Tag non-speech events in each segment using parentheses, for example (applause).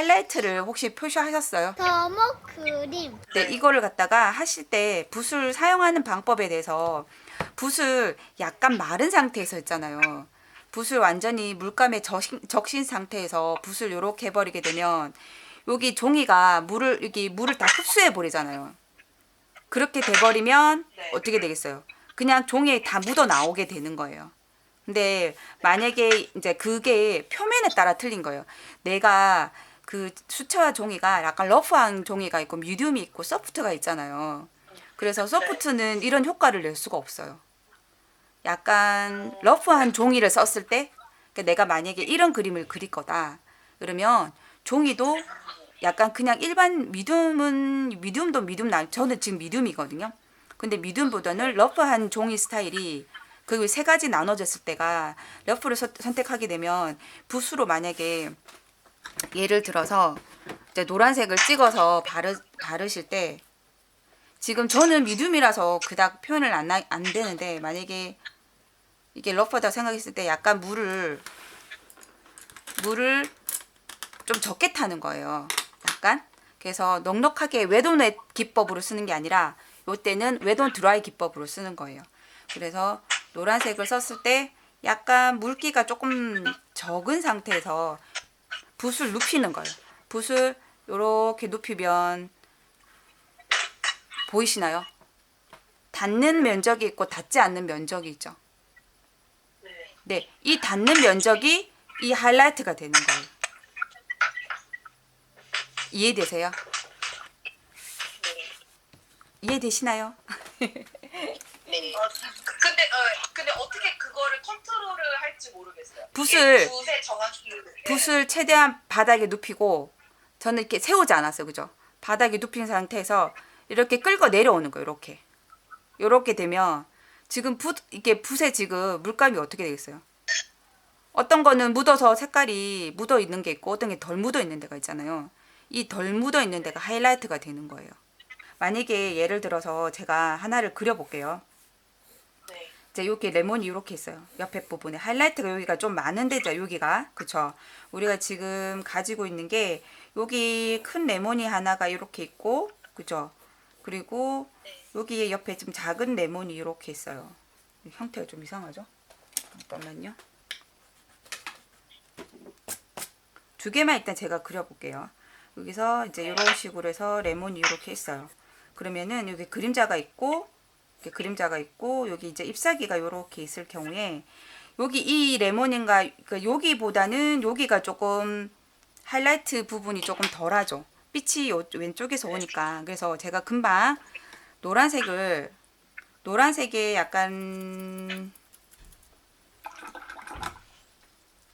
하이라이트를 혹시 표시하셨어요? 더모 그림. 네, 이거를 갖다가 하실 때 붓을 사용하는 방법에 대해서 붓을 약간 마른 상태에서 했잖아요. 붓을 완전히 물감에 적신, 적신 상태에서 붓을 요렇게 해버리게 되면 여기 종이가 물을 여기 물을 다 흡수해 버리잖아요. 그렇게 돼버리면 네. 어떻게 되겠어요? 그냥 종이에 다 묻어 나오게 되는 거예요. 근데 만약에 이제 그게 표면에 따라 틀린 거예요. 내가 그 수채화 종이가 약간 러프한 종이가 있고 미디움이 있고 소프트가 있잖아요. 그래서 소프트는 이런 효과를 낼 수가 없어요. 약간 러프한 종이를 썼을 때 그러니까 내가 만약에 이런 그림을 그릴 거다. 그러면 종이도 약간 그냥 일반 미디움은 미디움도 미디움 나 저는 지금 미디움이거든요. 근데 미디움보다는 러프한 종이 스타일이 그세 가지 나눠졌을 때가 러프를 서- 선택하게 되면 붓으로 만약에 예를 들어서 이제 노란색을 찍어서 바르, 바르실 때 지금 저는 미디움이라서 그닥 표현을 안, 나- 안 되는데 만약에 이게 러프하다고 생각했을 때 약간 물을 물을 좀 적게 타는 거예요. 약간 그래서 넉넉하게 웨돈 기법으로 쓰는 게 아니라 요때는 웨돈 드라이 기법으로 쓰는 거예요. 그래서 노란색을 썼을 때 약간 물기가 조금 적은 상태에서 붓을 눕히는 거예요. 붓을 이렇게 눕히면 보이시나요? 닿는 면적이 있고 닿지 않는 면적이 있죠. 네. 네, 이 닿는 면적이 이 하이라이트가 되는 거예요. 이해되세요? 이해되시나요? (laughs) 네. 어, 그- 근데 어, 근데 어떻게 할지 모르겠어요. 붓을- 붓의 정확히 네. 붓을 최대한 바닥에 눕히고 저는 이렇게 세우지 않았어요. 그죠? 바닥에 눕힌 상태에서 이렇게 끌고 내려오는 거예요. 이렇게. 이렇게 되면 지금 붓 이게 붓에 지금 물감이 어떻게 되겠어요? 어떤 거는 묻어서 색깔이 묻어 있는 게 있고 어떤 게 덜 묻어 있는 데가 있잖아요. 이 덜 묻어 있는 데가 하이라이트가 되는 거예요. 만약에 예를 들어서 제가 하나를 그려 볼게요. 네. 이제 여기 레몬이 이렇게 있어요. 옆에 부분에 하이라이트가 여기가 좀 많은 데죠. 여기가 그쵸? 우리가 지금 가지고 있는 게 여기 큰 레몬이 하나가 이렇게 있고 그죠? 그리고 여기 옆에 좀 작은 레몬이 이렇게 있어요. 형태가 좀 이상하죠? 잠깐만요. 두 개만 일단 제가 그려볼게요. 여기서 이제 이런 식으로 해서 레몬이 이렇게 있어요. 그러면은 여기 그림자가 있고 그림자가 있고 여기 이제 잎사귀가 이렇게 있을 경우에 여기 이 레몬인가 그 여기보다는 여기가 조금 하이라이트 부분이 조금 덜하죠. 빛이 요 왼쪽에서 오니까 그래서 제가 금방 노란색을 노란색에 약간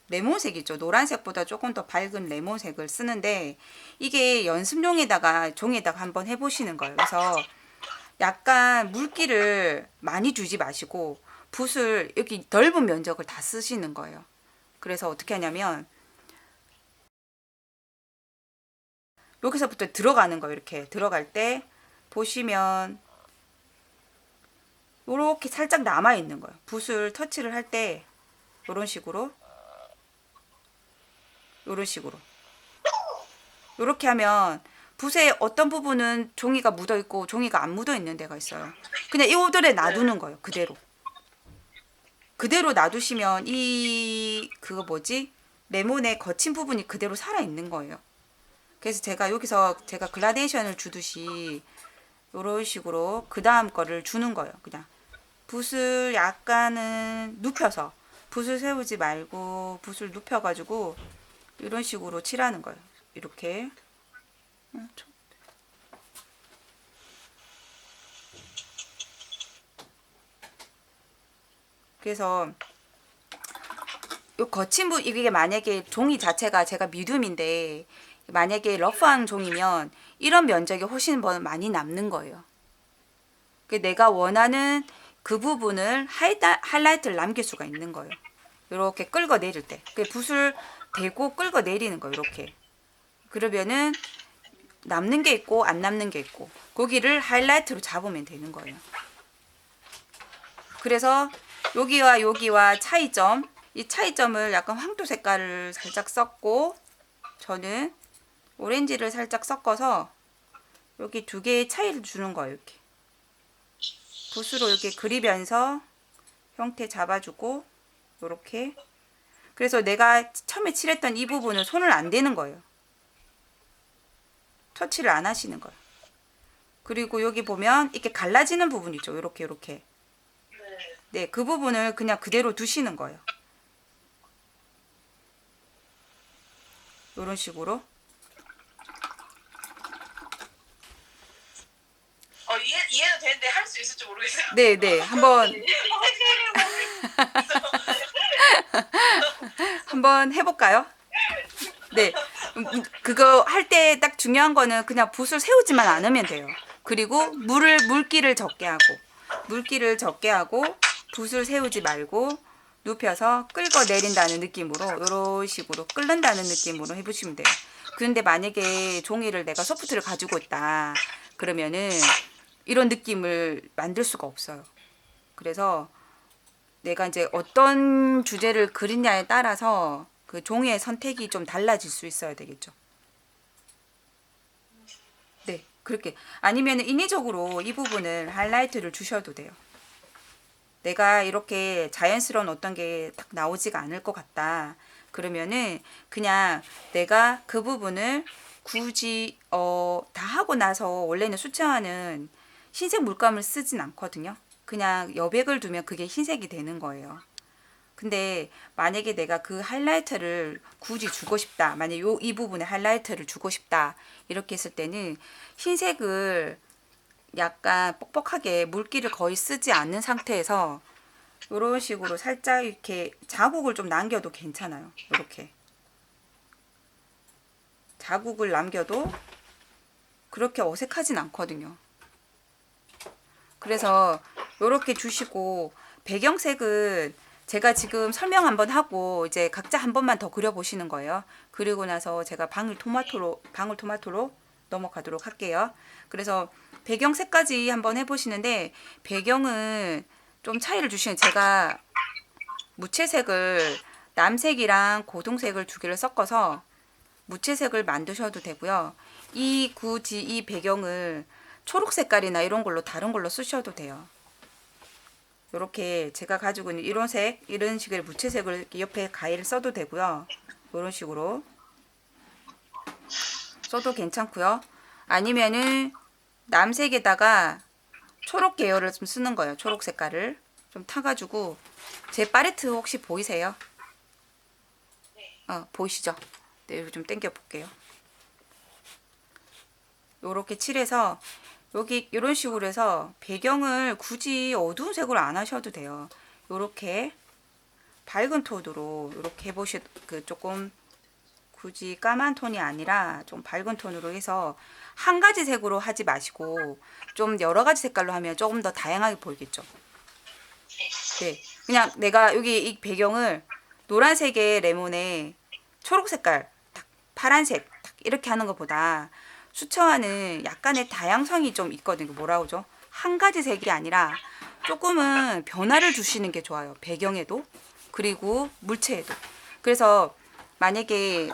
레몬색 있죠. 노란색보다 조금 더 밝은 레몬색을 쓰는데 이게 연습용에다가 종이에다가 한번 해보시는 거예요. 그래서 약간 물기를 많이 주지 마시고 붓을 여기 넓은 면적을 다 쓰시는 거예요. 그래서 어떻게 하냐면 여기서부터 들어가는 거예요. 이렇게 들어갈 때 보시면 이렇게 살짝 남아 있는 거예요. 붓을 터치를 할 때 이런 식으로 이런 식으로 이렇게 하면 붓의 어떤 부분은 종이가 묻어 있고 종이가 안 묻어 있는 데가 있어요. 그냥 이오들에 놔두는 거예요. 그대로. 그대로 놔두시면 이 그거 뭐지? 레몬의 거친 부분이 그대로 살아 있는 거예요. 그래서 제가 여기서 제가 글라데이션을 주듯이 이런 식으로 그 다음 거를 주는 거예요. 그냥 붓을 약간은 눕혀서 붓을 세우지 말고 붓을 눕혀가지고 이런 식으로 칠하는 거예요. 이렇게. 음, 좀. 그래서 요 거친 부 이게 만약에 종이 자체가 제가 미디움인데 만약에 러프한 종이면 이런 면적이 훨씬 더 많이 남는 거예요. 그 내가 원하는 그 부분을 하이라이트를 남길 수가 있는 거예요. 이렇게 끌고 내릴 때, 그 붓을 대고 끌고 내리는 거예요. 이렇게. 그러면은 남는 게 있고 안 남는 게 있고 거기를 하이라이트로 잡으면 되는 거예요. 그래서 여기와 여기와 차이점, 이 차이점을 약간 황토 색깔을 살짝 썼고 저는 오렌지를 살짝 섞어서 여기 두 개의 차이를 주는 거예요. 이렇게 붓으로 이렇게 그리면서 형태 잡아주고 이렇게 그래서 내가 처음에 칠했던 이 부분은 손을 안 대는 거예요. 터치를 안 하시는 거예요. 그리고 여기 보면 이렇게 갈라지는 부분 있죠. 이렇게 이렇게. 네. 네, 그 부분을 그냥 그대로 두시는 거예요. 이런 식으로. 어 이해 이해는 되는데 할 수 있을지 모르겠어요. 네, 네. (laughs) 한번 (laughs) 한번 해볼까요? 네. 그거 할 때 딱 중요한 거는 그냥 붓을 세우지만 않으면 돼요. 그리고 물을 물기를 적게 하고 물기를 적게 하고 붓을 세우지 말고 눕혀서 끌고 내린다는 느낌으로 이런 식으로 끓는다는 느낌으로 해보시면 돼요. 그런데 만약에 종이를 내가 소프트를 가지고 있다 그러면은 이런 느낌을 만들 수가 없어요. 그래서 내가 이제 어떤 주제를 그리냐에 따라서 그 종이의 선택이 좀 달라질 수 있어야 되겠죠. 네, 그렇게 아니면 인위적으로 이 부분을 하이라이트를 주셔도 돼요. 내가 이렇게 자연스러운 어떤 게 딱 나오지가 않을 것 같다. 그러면은 그냥 내가 그 부분을 굳이 어, 다 하고 나서 원래는 수채화는 흰색 물감을 쓰진 않거든요. 그냥 여백을 두면 그게 흰색이 되는 거예요. 근데 만약에 내가 그 하이라이트를 굳이 주고 싶다. 만약 요이 부분에 하이라이트를 주고 싶다. 이렇게 했을 때는 흰색을 약간 뻑뻑하게 물기를 거의 쓰지 않는 상태에서 이런 식으로 살짝 이렇게 자국을 좀 남겨도 괜찮아요. 이렇게 자국을 남겨도 그렇게 어색하진 않거든요. 그래서 이렇게 주시고 배경색은 제가 지금 설명 한번 하고 이제 각자 한 번만 더 그려 보시는 거예요. 그리고 나서 제가 방울 토마토로 방울 토마토로 넘어가도록 할게요. 그래서 배경 색까지 한번 해 보시는데 배경은 좀 차이를 주시는 제가 무채색을 남색이랑 고동색을 두 개를 섞어서 무채색을 만드셔도 되고요. 이 굳이 이 배경을 초록 색깔이나 이런 걸로 다른 걸로 쓰셔도 돼요. 이렇게 제가 가지고 있는 이런 색, 이런 식의 무채색을 이렇게 옆에 가위를 써도 되고요. 이런 식으로 써도 괜찮고요. 아니면은 남색에다가 초록 계열을 좀 쓰는 거예요. 초록 색깔을 좀 타가지고 제 팔레트 혹시 보이세요? 어 보이시죠? 네, 여기 좀 당겨 볼게요. 요렇게 칠해서 여기 이런 식으로 해서 배경을 굳이 어두운 색으로 안 하셔도 돼요. 요렇게 밝은 톤으로 이렇게 해보시 그 조금 굳이 까만 톤이 아니라 좀 밝은 톤으로 해서 한 가지 색으로 하지 마시고 좀 여러 가지 색깔로 하면 조금 더 다양하게 보이겠죠. 네, 그냥 내가 여기 이 배경을 노란색의 레몬에 초록 색깔, 딱 파란색 딱 이렇게 하는 것보다 수채화는 약간의 다양성이 좀 있거든요. 뭐라 그러죠? 한 가지 색이 아니라 조금은 변화를 주시는 게 좋아요. 배경에도 그리고 물체에도. 그래서 만약에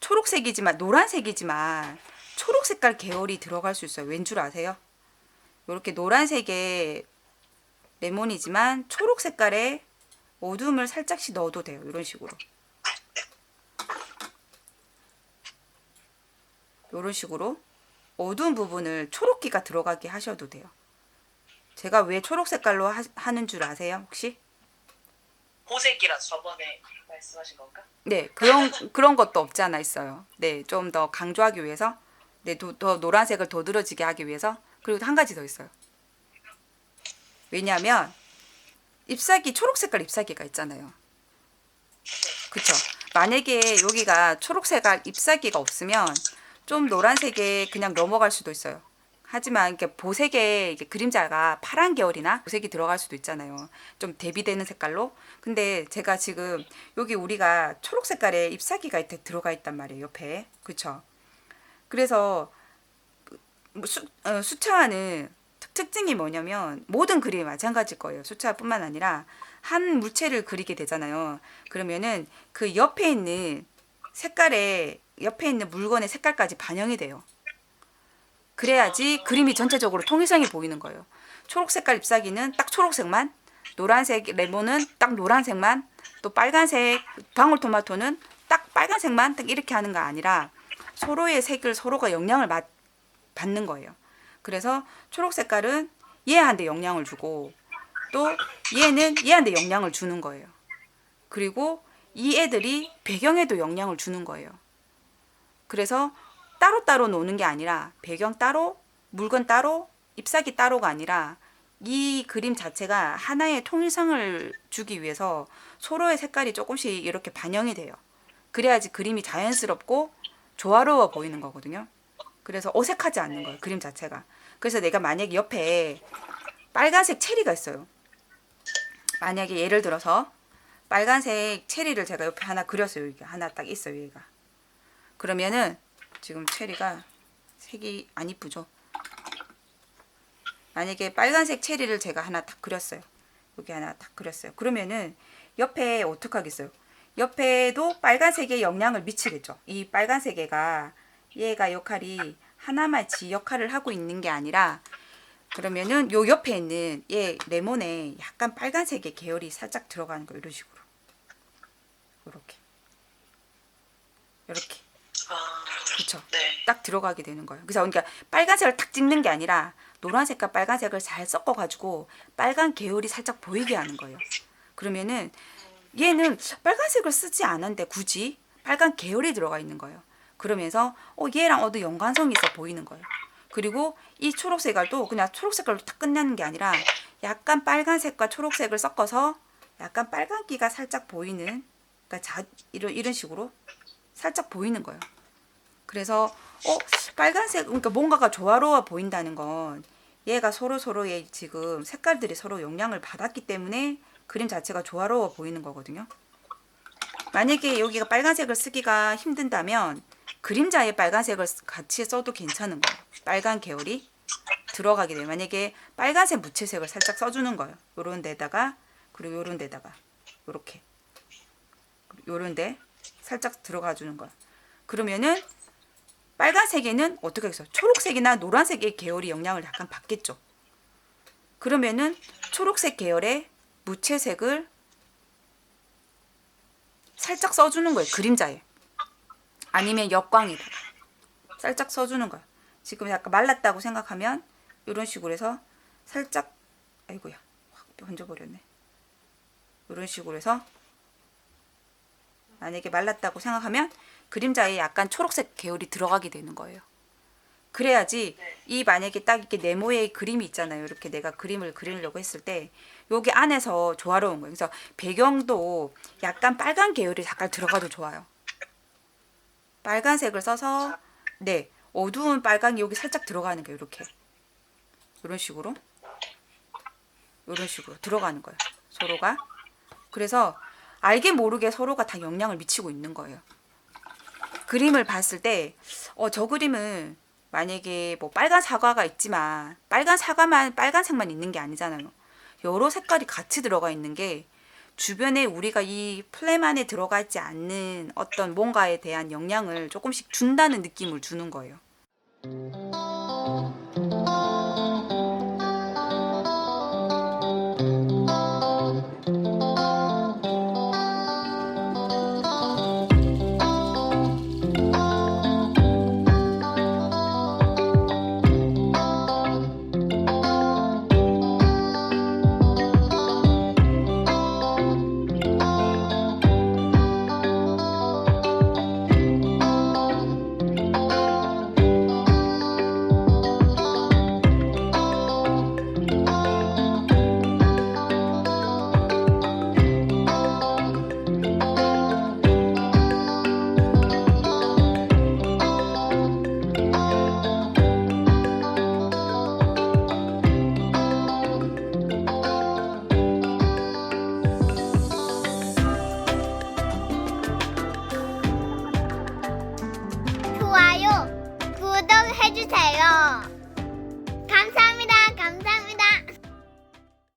초록색이지만 노란색이지만 초록 색깔 계열이 들어갈 수 있어요. 왠 줄 아세요? 이렇게 노란색의 레몬이지만 초록 색깔의 어둠을 살짝씩 넣어도 돼요. 이런 식으로. 이런 식으로 어두운 부분을 초록기가 들어가게 하셔도 돼요. 제가 왜 초록 색깔로 하, 하는 줄 아세요? 혹시? 보색이라 저번에 말씀하신 건가? 네, 그런 그런 것도 없지 않아 있어요. 네, 좀 더 강조하기 위해서, 네, 더, 더 노란색을 더 늘어지게 하기 위해서. 그리고 한 가지 더 있어요. 왜냐하면 잎사귀 초록 색깔 잎사귀가 있잖아요. 그쵸? 만약에 여기가 초록 색깔 잎사귀가 없으면 좀 노란색에 그냥 넘어갈 수도 있어요. 하지만 이렇게 보색에 이게 그림자가 파란 계열이나 보색이 들어갈 수도 있잖아요. 좀 대비되는 색깔로. 근데 제가 지금 여기 우리가 초록 색깔의 잎사귀가 이렇게 들어가 있단 말이에요. 옆에. 그쵸? 그래서 뭐 수, 어, 수채화는 특- 특징이 뭐냐면 모든 그림이 마찬가지일 거예요. 수채화뿐만 아니라 한 물체를 그리게 되잖아요. 그러면은 그 옆에 있는 색깔의 옆에 있는 물건의 색깔까지 반영이 돼요. 그래야지 그림이 전체적으로 통일성이 보이는 거예요. 초록 색깔 잎사귀는 딱 초록색만, 노란색 레몬은 딱 노란색만, 또 빨간색 방울토마토는 딱 빨간색만 딱 이렇게 하는 거 아니라 서로의 색을 서로가 영향을 받, 받는 거예요. 그래서 초록 색깔은 얘한테 영향을 주고 또 얘는 얘한테 영향을 주는 거예요. 그리고 이 애들이 배경에도 영향을 주는 거예요. 그래서 따로따로 노는 게 아니라 배경 따로, 물건 따로, 잎사귀 따로가 아니라 이 그림 자체가 하나의 통일성을 주기 위해서 서로의 색깔이 조금씩 이렇게 반영이 돼요. 그래야지 그림이 자연스럽고 조화로워 보이는 거거든요. 그래서 어색하지 않는 거예요. 그림 자체가. 그래서 내가 만약에 옆에 빨간색 체리가 있어요. 만약에 예를 들어서 빨간색 체리를 제가 옆에 하나 그렸어요. 이게 하나 딱 있어요. 얘가. 그러면은 지금 체리가 색이 안 이쁘죠. 만약에 빨간색 체리를 제가 하나 딱 그렸어요. 여기 하나 딱 그렸어요. 그러면은 옆에 어떻게 하겠어요? 옆에도 빨간색에 영향을 미치겠죠. 이 빨간색 애가 얘가 역할이 하나만 지 역할을 하고 있는 게 아니라 그러면은 요 옆에 있는 얘 레몬에 약간 빨간색의 계열이 살짝 들어가는 거 이런 식으로. 요렇게. 요렇게. 아, 그쵸. 네. 딱 들어가게 되는 거예요. 그래서 그러니까 빨간색을 탁 찍는 게 아니라 노란색과 빨간색을 잘 섞어 가지고 빨간 계열이 살짝 보이게 하는 거예요. 그러면은 얘는 빨간색을 쓰지 않았는데 굳이 빨간 계열이 들어가 있는 거예요. 그러면서 어 얘랑 어도 연관성이 있어 보이는 거예요. 그리고 이 초록 색깔도 그냥 초록 색깔로 딱 끝나는 게 아니라 약간 빨간색과 초록색을 섞어서 약간 빨간기가 살짝 보이는 그러니까 자, 이런 이런 식으로 살짝 보이는 거예요. 그래서 어 빨간색 그러니까 뭔가가 조화로워 보인다는 건 얘가 서로 서로의 지금 색깔들이 서로 영향을 받았기 때문에 그림 자체가 조화로워 보이는 거거든요. 만약에 여기가 빨간색을 쓰기가 힘든다면 그림자에 빨간색을 쓰- 같이 써도 괜찮은 거예요. 빨간 계열이 들어가게 돼요. 만약에 빨간색 무채색을 살짝 써주는 거예요. 요런 데다가 그리고 요런 데다가 요렇게 요런 데 살짝 들어가 주는 거예요. 그러면은 빨간색에는 어떻게 하겠어요? 초록색이나 노란색의 계열이 영향을 약간 받겠죠. 그러면은 초록색 계열의 무채색을 살짝 써주는 거예요. 그림자에. 아니면 역광에다 살짝 써주는 거야. 지금 약간 말랐다고 생각하면 이런 식으로 해서 살짝 아이고야 확 번져버렸네. 이런 식으로 해서 만약에 말랐다고 생각하면 그림자에 약간 초록색 계열이 들어가게 되는 거예요. 그래야지 이 만약에 딱 이렇게 네모의 그림이 있잖아요. 이렇게 내가 그림을 그리려고 했을 때 여기 안에서 조화로운 거예요. 그래서 배경도 약간 빨간 계열이 잠깐 들어가도 좋아요. 빨간색을 써서 네 어두운 빨강이 여기 살짝 들어가는 거예요. 이렇게 이런 식으로 이런 식으로 들어가는 거예요. 서로가 그래서 알게 모르게 서로가 다 영향을 미치고 있는 거예요. 그림을 봤을 때, 어, 저 그림은 만약에 뭐 빨간 사과가 있지만, 빨간 사과만, 빨간색만 있는 게 아니잖아요. 여러 색깔이 같이 들어가 있는 게, 주변에 우리가 이 플랜 안에 들어가 있지 않는 어떤 뭔가에 대한 영향을 조금씩 준다는 느낌을 주는 거예요.